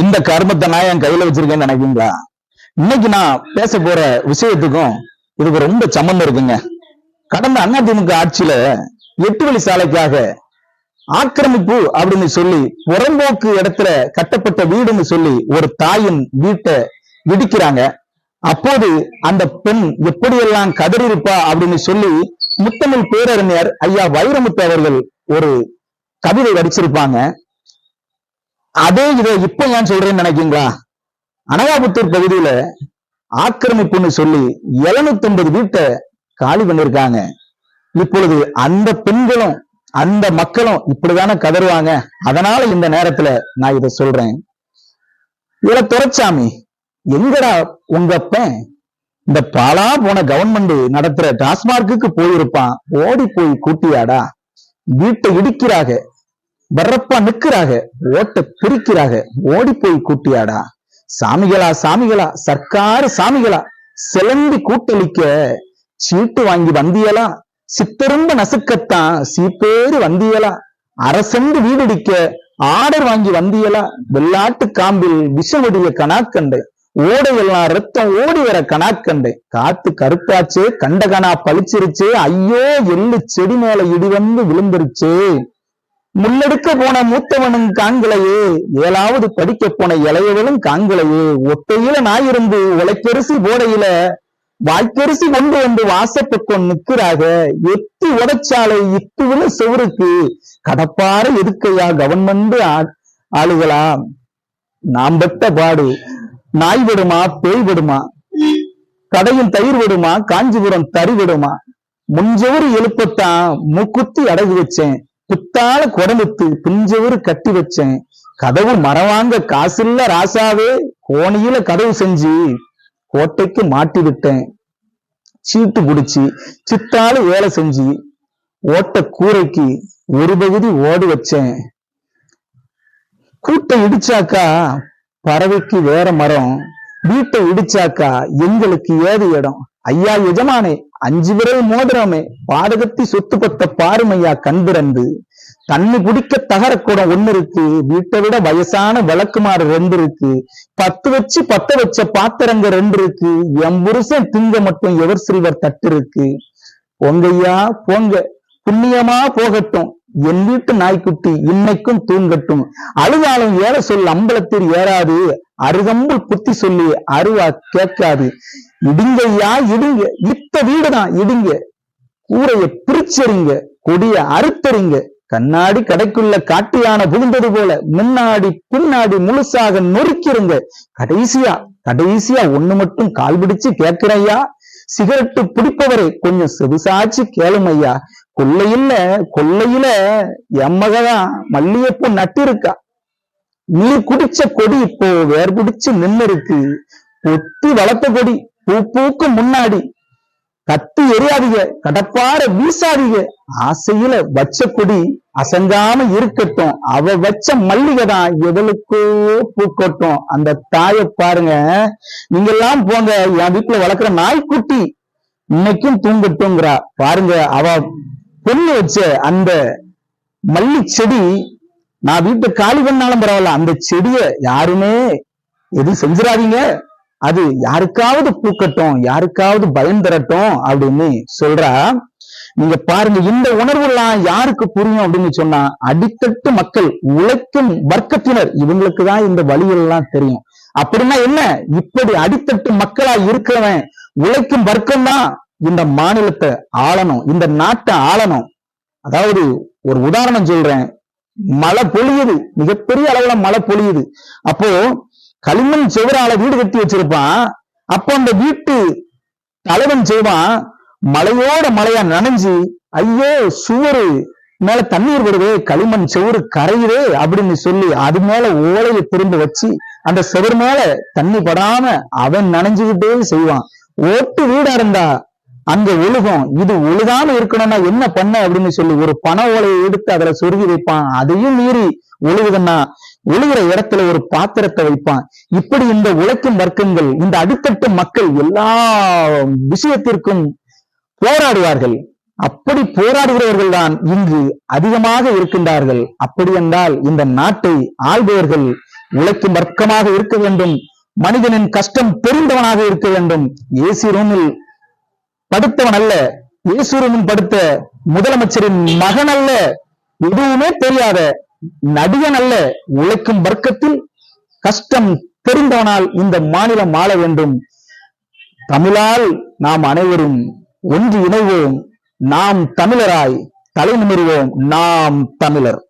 இந்த கர்மத்தை நான் என் கையில வச்சிருக்கேன்னு நினைப்பீங்களா இன்னைக்கு நான் பேச போற விஷயத்துக்கும் இதுக்கு ரொம்ப சம்மந்தம் இருக்குங்க. கடந்த அதிமுக ஆட்சியில எட்டு வழி சாலைக்காக ஆக்கிரமிப்பு அப்படின்னு சொல்லி புறம்போக்கு இடத்துல கட்டப்பட்ட வீடுன்னு சொல்லி ஒரு தாயின் வீட்டை இடிக்கிறாங்க அப்போது அந்த பெண் எப்படியெல்லாம் கதறியிருப்பா அப்படின்னு சொல்லி முத்தமிழ் பேரறிஞர் ஐயா வைரமுத்து அவர்கள் ஒரு கவிதை வடிச்சிருப்பாங்க. அதே இதை இப்ப ஏன் சொல்றேன்னு நினைக்கீங்களா அனகாபுத்தூர் பகுதியில ஆக்கிரமிப்புன்னு சொல்லி 750 வீட்டை காலி பண்ணிருக்காங்க. இப்பொழுது அந்த பெண்களும் அந்த மக்களும் இப்படிதானே கதறுவாங்க? அதனால இந்த நேரத்துல நான் இதை சொல்றேன். இதுல துரைச்சாமி எங்கடா உங்க அப்பன்? இந்த பாலா போன கவர்மெண்ட் நடத்துற டாஸ்மார்க்குக்கு போயிருப்பான். ஓடி போய் கூட்டியாடா? வீட்டை இடிக்கிறாக. வர்றப்பா நிக்கிறாக ஓட்ட பிரிக்கிறாக ஓடி போய் கூட்டியாடா. சாமிகளா சாமிகளா சர்க்காரு சாமிகளா சிலந்தி கூட்டளிக்க சீட்டு வாங்கி வந்தியலா. சித்தரும்ப நசுக்கத்தான் சீப்பேறு வந்தியலா. அரசண்டு வீடடிக்க ஆர்டர் வாங்கி வந்தியலா. வெள்ளாட்டு காம்பில் விஷமடிய கணாக்கண்டு. ஓடையெல்லாம் ரத்தம் ஓடி வர கணாக்கண்டு. காத்து கருப்பாச்சே கண்டகனா பளிச்சிருச்சு ஐயோ எள்ளு செடி மேல இடி வந்து விழுந்துருச்சே. முன்னெடுக்க போன மூத்தவனும் காண்களையே ஏழாவது படிக்க போன இளையவளும் காண்களையே ஒத்தையில நாயிருந்து உழைப்பரிசி போடையில வாய்ப்பரிசி கொண்டு வந்து வாசப்பக்கம் நிக்கிறாக எத்தி உடைச்சாலை இத்துவில செவருக்கு கடப்பார எதுக்கையா கவர்மெண்ட் ஆளுகளா நாம் பட்ட பாடு நாய் விடுமா பேய் விடுமா? கடையும் தயிர் விடுமா காஞ்சிபுரம் தறி விடுமா? முஞ்சவரு எழுப்பத்தான் மூக்குத்தி அடகு வச்சேன். புத்தால குடமுத்து பிஞ்சவரு கட்டி வச்சேன். கதவு மரவாங்க காசில்ல ராசாவே கோணியில கதவு செஞ்சு கோட்டைக்கு மாட்டி விட்டேன். சீட்டு புடிச்சு சித்தால வேலை செஞ்சு ஓட்ட கூரைக்கு ஒரு பகுதி ஓடி வச்சேன். கூட்டை இடிச்சாக்கா பறவைக்கு வேற மரம் வீட்டை இடிச்சாக்கா எங்களுக்கு ஏது இடம்? ஐயா எஜமானே அஞ்சு விரல் மோதிரமே. பாதகத்தி சொத்து பத்த பாருமையா கண் திறந்து தண்ணி குடிக்க தகர ஒண்ணு இருக்கு வீட்டை விட வயசான விளக்குமாறு ரெண்டு இருக்கு பத்து வச்சு பத்த வச்ச பாத்திரங்க ரெண்டு இருக்கு என் புருஷன் திங்க மட்டும் எவர் சிறுவர் தட்டு இருக்கு பொங்கையா போங்க. புண்ணியமா போகட்டும். என் வீட்டு நாய்க்குட்டி இன்னைக்கும் தூங்கட்டும். அழுதாலும் ஏற சொல் அம்பலத்தில் ஏறாது. அருகம்புல் புத்தி சொல்லி அருவா கேட்காது. இடிங்கய்யா இடுங்க. இத்த வீடுதான் இடுங்க. கூரைய பிரிச்சறிங்க கொடிய அறுத்தறிங்க. கண்ணாடி கடைக்குள்ள காட்டு யானை புகுந்தது போல முன்னாடி பின்னாடி முழுசாக நொறுக்கிருங்க. கடைசியா கடைசியா ஒண்ணு மட்டும் கால் பிடிச்சு கேட்கிறையா சிகரெட்டு பிடிப்பவரை கொஞ்சம் செவிசாச்சு கேளுமையா. கொள்ளையில கொள்ளையில எம்மகதான் மல்லிகைப்பூ நட்டிருக்கா. நீர் குடிச்ச கொடி இப்போ வேர் பிடிச்சு நின்னு இருக்கு ஒத்தி வளர்த்த கொடி பூ பூக்கும் முன்னாடி கத்தி எரியாதீங்க கடப்பார வீசாதீங்க. ஆசையில வச்ச கொடி அசங்காம இருக்கட்டும். அவ வச்ச மல்லிகை தான் எவளுக்கோ பூக்கட்டும். அந்த தாயை பாருங்க. நீங்க எல்லாம் போங்க. என் வீட்டுல வளர்க்குற நாய்க்குட்டி இன்னைக்கும் தூங்கட்டும்ங்கிறா. பாருங்க அவ பொண்ணு வச்ச அந்த மல்லி செடி நான் வீட்டை காலி பண்ணாலும் பரவாயில்ல. அந்த செடிய யாருமே எதுவும் செஞ்சிடாதீங்க. அது யாருக்காவது பூக்கட்டும் யாருக்காவது பயம் தரட்டும் அப்படின்னு சொல்றா. நீங்க பாருங்க இந்த உணர்வு எல்லாம் யாருக்கு புரியும் அப்படின்னு சொன்னா அடித்தட்டு மக்கள் உழைக்கும் வர்க்கத்தினர் இவங்களுக்கு தான் இந்த வழியெல்லாம் தெரியும். அப்படின்னா என்ன? இப்படி அடித்தட்டு மக்களா இருக்கிறவன் உழைக்கும் வர்க்கம் தான் இந்த மாநிலத்தை ஆளணும் இந்த நாட்டை ஆளணும். அதாவது ஒரு உதாரணம் சொல்றேன். மழை பொழியுது மிகப்பெரிய அளவுல மழை பொழியுது. அப்போ களிமண் செவரால வீடு கட்டி வச்சிருப்பான். அப்போ அந்த வீட்டு தலைவன் செய்வான். மலையோட மலையா நனைஞ்சு ஐயோ சுவரு மேல தண்ணீர் வருது களிமண் செவரு கரையுதே அப்படின்னு சொல்லி அது மேல ஓலையை திரும்ப வச்சு அந்த செவர் மேல தண்ணி படாம அவன் நனைஞ்சுக்கிட்டே செய்வான். ஓட்டு வீடா இருந்தா அங்க ஒழுகும். இது ஒழுகாம இருக்கணும்னா என்ன பண்ண அப்படின்னு சொல்லி ஒரு பண ஓலையை எடுத்து அதுல சொருகி வைப்பான். அதையும் மீறி ஒழுகுதுன்னா ஒழுகிற இடத்துல ஒரு பாத்திரத்தை வைப்பான். இப்படி இந்த உழைக்கும் வர்க்கங்கள் இந்த அடித்தட்டு மக்கள் எல்லா விஷயத்திற்கும் போராடுவார்கள். அப்படி போராடுகிறவர்கள் தான் இங்கு அதிகமாக இருக்கின்றார்கள். அப்படி என்றால் இந்த நாட்டை ஆள்பவர்கள் உழைக்கும் வர்க்கமாக இருக்க வேண்டும். மனிதனின் கஷ்டம் தெரிந்தவனாக இருக்க வேண்டும். ஏசி ரூமில் படுத்தவன் அல்ல. இயேசு படுத்த முதலமைச்சரின் மகன் அல்ல. எதுவுமே தெரியாத நடிகன் அல்ல. உழைக்கும் வர்க்கத்தில் கஷ்டம் தெரிந்தவனால் இந்த மாநிலம் ஆள வேண்டும். தமிழால் நாம் அனைவரும் ஒன்று இணைவோம். நாம் தமிழராய் தலை நிமிர்வோம். நாம் தமிழர்.